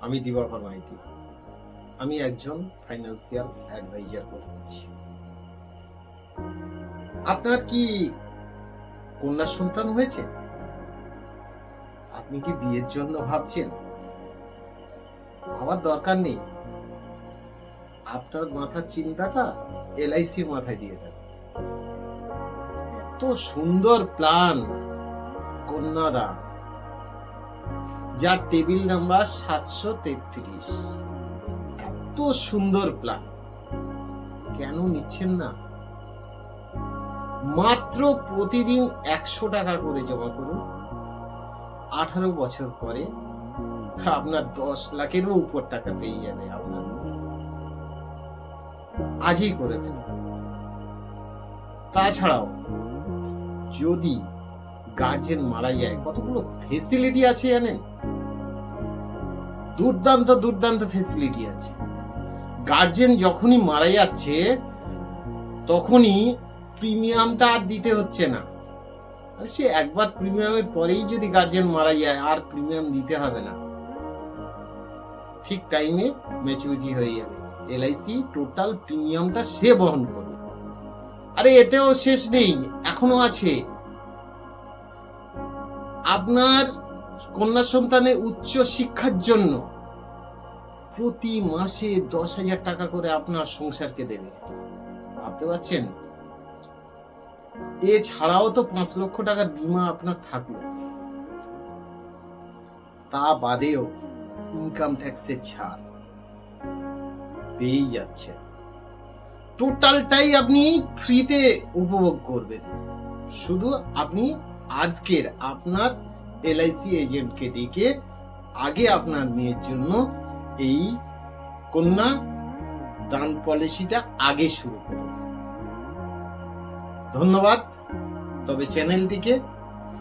আমি দিবাকর মাইতি আমি একজন ফাইন্যান্সিয়াল অ্যাডভাইজার করছি আপনার কি কন্যা সন্তান হয়েছে? আপনি কি বিয়ের জন্য ভাবছেন? আমার দরকার নেই। আপনার মাথার চিন্তাটা এলআইসির মাথায় দিয়ে দেন। এত সুন্দর প্ল্যান কন্যাদান যার টেবিল নাম্বার সাতশো তেত্রিশ। এত সুন্দর প্ল্যান কেন নিচ্ছেন না? মাত্র প্রতিদিন একশো টাকা করে জমা করুন। আঠারো বছর পরে আপনার দশ লাখেরও উপর টাকা পেয়ে যাবে আপনার। আজই করে ফেলুন। তাছাড়াও যদি গার্জেন মারা যায়, কতগুলো ফেসিলিটি আছে জানেন? দুর্দান্ত দুর্দান্ত ফেসিলিটি আছে। গার্জেন যখনই মারা যাচ্ছে, তখনই প্রিমিয়ামটা আর দিতে হচ্ছে না। সে একবার প্রিমিয়ামের পরেই যদি গার্জেন মারা যায়, আর প্রিমিয়াম দিতে হবে না। ঠিক টাইমে ম্যাচুরিটি হয়ে যাবে। এলআইসি টোটাল প্রিমিয়ামটা সে বহন করবে। আরে এতেও শেষ নেই, এখনও আছে। আপনার কন্যা সন্তানের উচ্চ শিক্ষার জন্য প্রতি মাসে দশ হাজার টাকা করে আপনার সংসারকে দেবে। ভাবতে পারছেন? এছাড়াও তো পাঁচ লক্ষ টাকার বীমা আপনার থাকল। তা বাদেও ইনকাম ট্যাক্সের ছাড় পেয়েই যাচ্ছে। টোটালটাই আপনি ফ্রিতে উপভোগ করবেন। শুধু আপনি আজকের আপনার এলআইসি এজেন্টকে ডেকে আগে আপনার মেয়ের জন্য এই কন্যা দান পলিসিটা আগে শুরু করুন। ধন্যবাদ। তবে চ্যানেলটিকে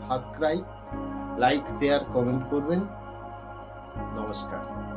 সাবস্ক্রাইব লাইক শেয়ার কমেন্ট করবেন। নমস্কার।